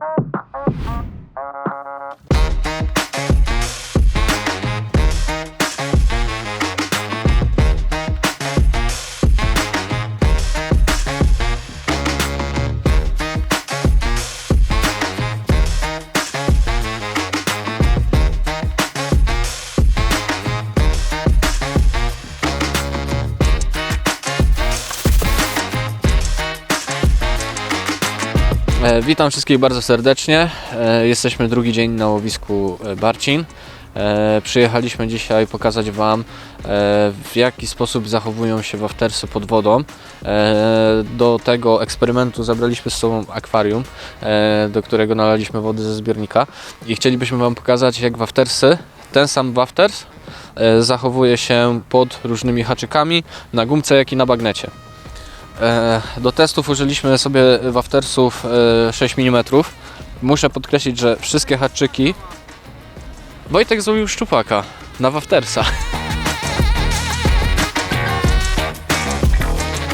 E, Witam wszystkich bardzo serdecznie. E, Jesteśmy drugi dzień na łowisku e, Barcin. E, Przyjechaliśmy dzisiaj pokazać Wam, w jaki sposób zachowują się waftersy pod wodą. Do tego eksperymentu zabraliśmy z sobą akwarium, do którego nalaliśmy wody ze zbiornika i chcielibyśmy Wam pokazać, jak waftersy, ten sam wafters, zachowuje się pod różnymi haczykami na gumce, jak i na bagnecie. E, Do testów użyliśmy sobie waftersów e, 6 mm. Muszę podkreślić, że wszystkie haczyki Wojtek złowił szczupaka na waftersa.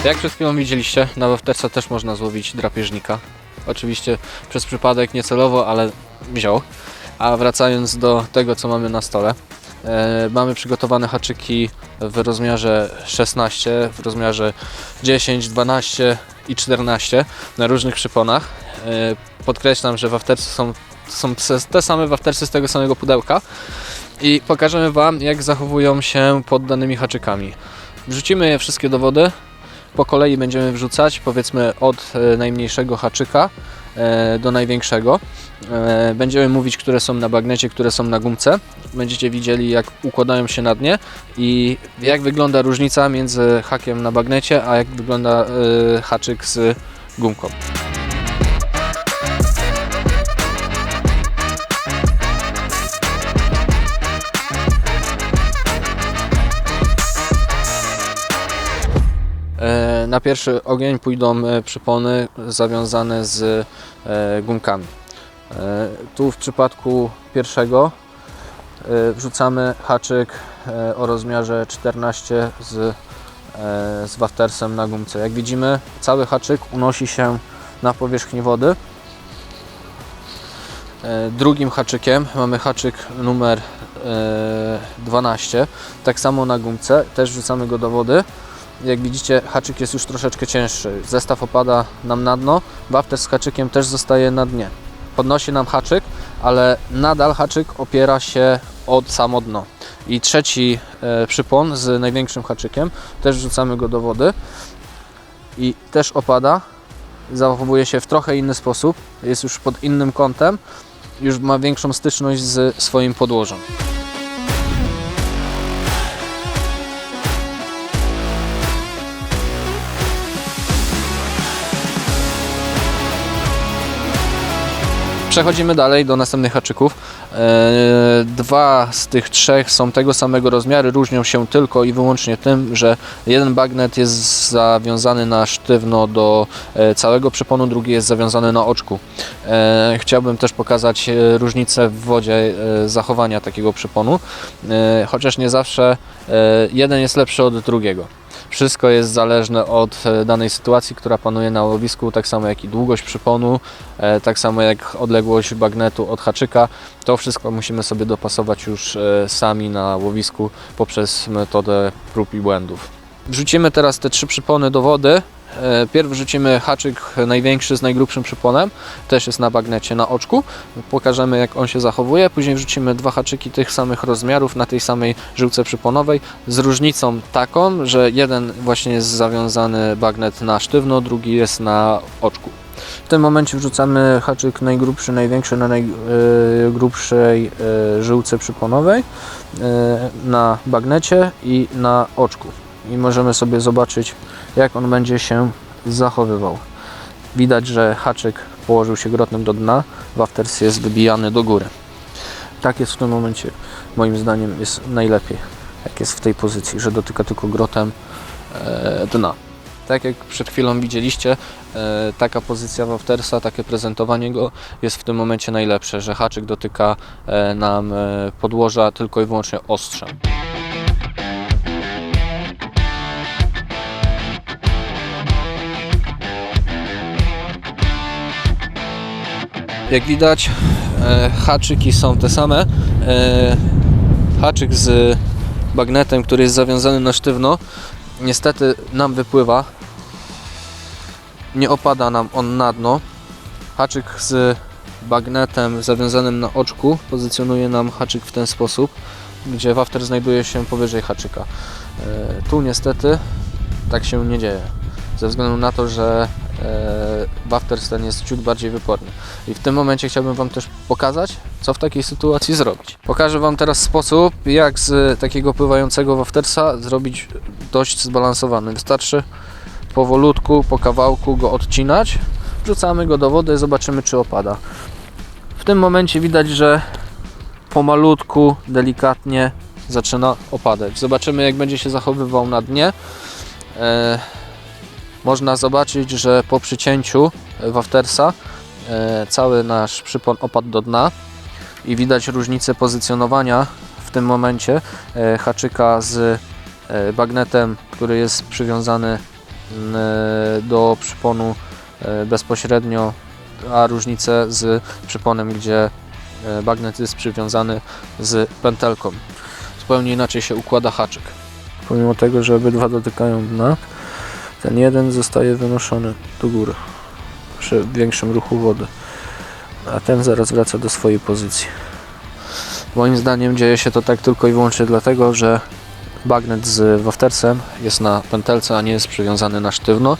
Jak przed chwilą widzieliście, na waftersa też można złowić drapieżnika. Oczywiście przez przypadek niecelowo, ale wziął. A wracając do tego, co mamy na stole. E, mamy przygotowane haczyki w rozmiarze 16, w rozmiarze 10, 12 i 14 na różnych przyponach. E, Podkreślam, że waftersy są, są te same waftersy z tego samego pudełka i pokażemy Wam, jak zachowują się pod danymi haczykami. Wrzucimy je wszystkie do wody, po kolei będziemy wrzucać, powiedzmy od e, najmniejszego haczyka do największego. E, Będziemy mówić, które są na bagnecie, które są na gumce. Będziecie widzieli, jak układają się na dnie i jak wygląda różnica między hakiem na bagnecie, a jak wygląda e, haczyk z gumką. Na pierwszy ogień pójdą e, przypony zawiązane z e, gumkami. E, Tu w przypadku pierwszego wrzucamy haczyk o rozmiarze 14 z, z waftersem na gumce. Jak widzimy, cały haczyk unosi się na powierzchni wody. Drugim haczykiem mamy haczyk numer e, 12, tak samo na gumce, też wrzucamy go do wody. Jak widzicie, haczyk jest już troszeczkę cięższy. Zestaw opada nam na dno, wafter z haczykiem też zostaje na dnie. Podnosi nam haczyk, ale nadal haczyk opiera się od samo dno. I trzeci e, przypon z największym haczykiem, też wrzucamy go do wody i też opada. Zachowuje się w trochę inny sposób, jest już pod innym kątem, już ma większą styczność z swoim podłożem. Przechodzimy dalej do następnych haczyków. E, Dwa z tych trzech są tego samego rozmiaru, różnią się tylko i wyłącznie tym, że jeden bagnet jest zawiązany na sztywno do e, całego przyponu, drugi jest zawiązany na oczku. E, Chciałbym też pokazać różnicę w wodzie zachowania takiego przyponu, e, chociaż nie zawsze jeden jest lepszy od drugiego. Wszystko jest zależne od e, danej sytuacji, która panuje na łowisku, tak samo jak i długość przyponu, e, tak samo jak odległość bagnetu od haczyka. To wszystko musimy sobie dopasować już e, sami na łowisku poprzez metodę prób i błędów. Wrzucimy teraz te trzy przypony do wody. E, Pierw wrzucimy haczyk największy z najgrubszym przyponem, też jest na bagnecie na oczku. Pokażemy jak on się zachowuje. Później wrzucimy dwa haczyki tych samych rozmiarów na tej samej żyłce przyponowej z różnicą taką, że jeden właśnie jest zawiązany bagnet na sztywno, drugi jest na oczku. W tym momencie wrzucamy haczyk najgrubszy, największy na najgrubszej e, żyłce przyponowej e, na bagnecie i na oczku. I możemy sobie zobaczyć jak on będzie się zachowywał. Widać, że haczyk położył się grotnem do dna, wafters jest wybijany do góry. Tak jest w tym momencie, moim zdaniem, jest najlepiej, jak jest w tej pozycji, że dotyka tylko grotem e, dna. Tak jak przed chwilą widzieliście, e, taka pozycja waftersa, takie prezentowanie go jest w tym momencie najlepsze, że haczyk dotyka e, nam e, podłoża tylko i wyłącznie ostrzem. Jak widać, e, haczyki są te same. E, haczyk z bagnetem, który jest zawiązany na sztywno, niestety nam wypływa. Nie opada nam on na dno. Haczyk z bagnetem zawiązanym na oczku pozycjonuje nam haczyk w ten sposób, gdzie wafter znajduje się powyżej haczyka. E, Tu niestety tak się nie dzieje, ze względu na to, że e, wafter ten jest ciut bardziej wyporny. I w tym momencie chciałbym Wam też pokazać, co w takiej sytuacji zrobić. Pokażę Wam teraz sposób, jak z takiego pływającego waftersa zrobić dość zbalansowany. Wystarczy powolutku, po kawałku go odcinać, wrzucamy go do wody, zobaczymy czy opada. W tym momencie widać, że pomalutku, delikatnie zaczyna opadać. Zobaczymy jak będzie się zachowywał na dnie. E, można zobaczyć, że po przycięciu waftersa e, cały nasz przypon opadł do dna i widać różnicę pozycjonowania w tym momencie e, haczyka z e, bagnetem, który jest przywiązany m, e, do przyponu e, bezpośrednio, a różnicę z przyponem, gdzie e, bagnet jest przywiązany z pętelką. Zupełnie inaczej się układa haczyk. Pomimo tego, że obydwa dotykają dna, ten jeden zostaje wynoszony do góry przy większym ruchu wody, a ten zaraz wraca do swojej pozycji. Moim zdaniem dzieje się to tak tylko i wyłącznie dlatego, że bagnet z waftersem jest na pętelce, a nie jest przywiązany na sztywno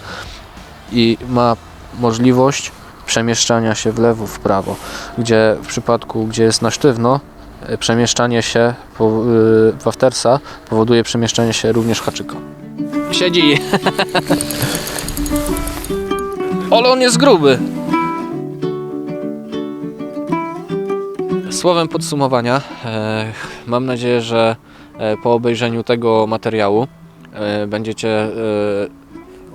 i ma możliwość przemieszczania się w lewo, w prawo, gdzie w przypadku, gdzie jest na sztywno, przemieszczanie się y, waftersa powoduje przemieszczanie się również haczyka. Siedzi! Ale on jest gruby! Słowem podsumowania, e, mam nadzieję, że e, po obejrzeniu tego materiału e, będziecie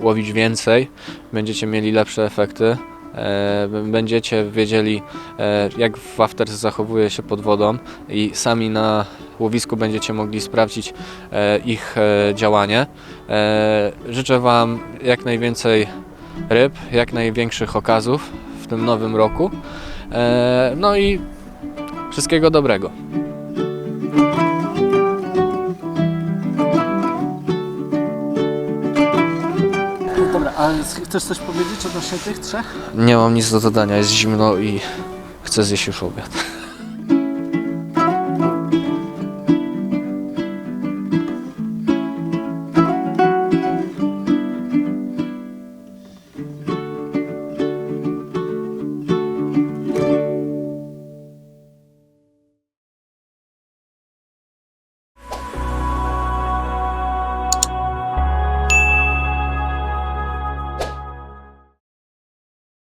łowić więcej, będziecie mieli lepsze efekty, będziecie wiedzieli e, jak wafters zachowuje się pod wodą i sami na łowisku będziecie mogli sprawdzić e, ich e, działanie. E, Życzę Wam jak najwięcej ryb, jak największych okazów w tym nowym roku. E, No i wszystkiego dobrego. Chcesz coś powiedzieć odnośnie tych trzech? Nie mam nic do dodania, jest zimno i chcę zjeść już obiad.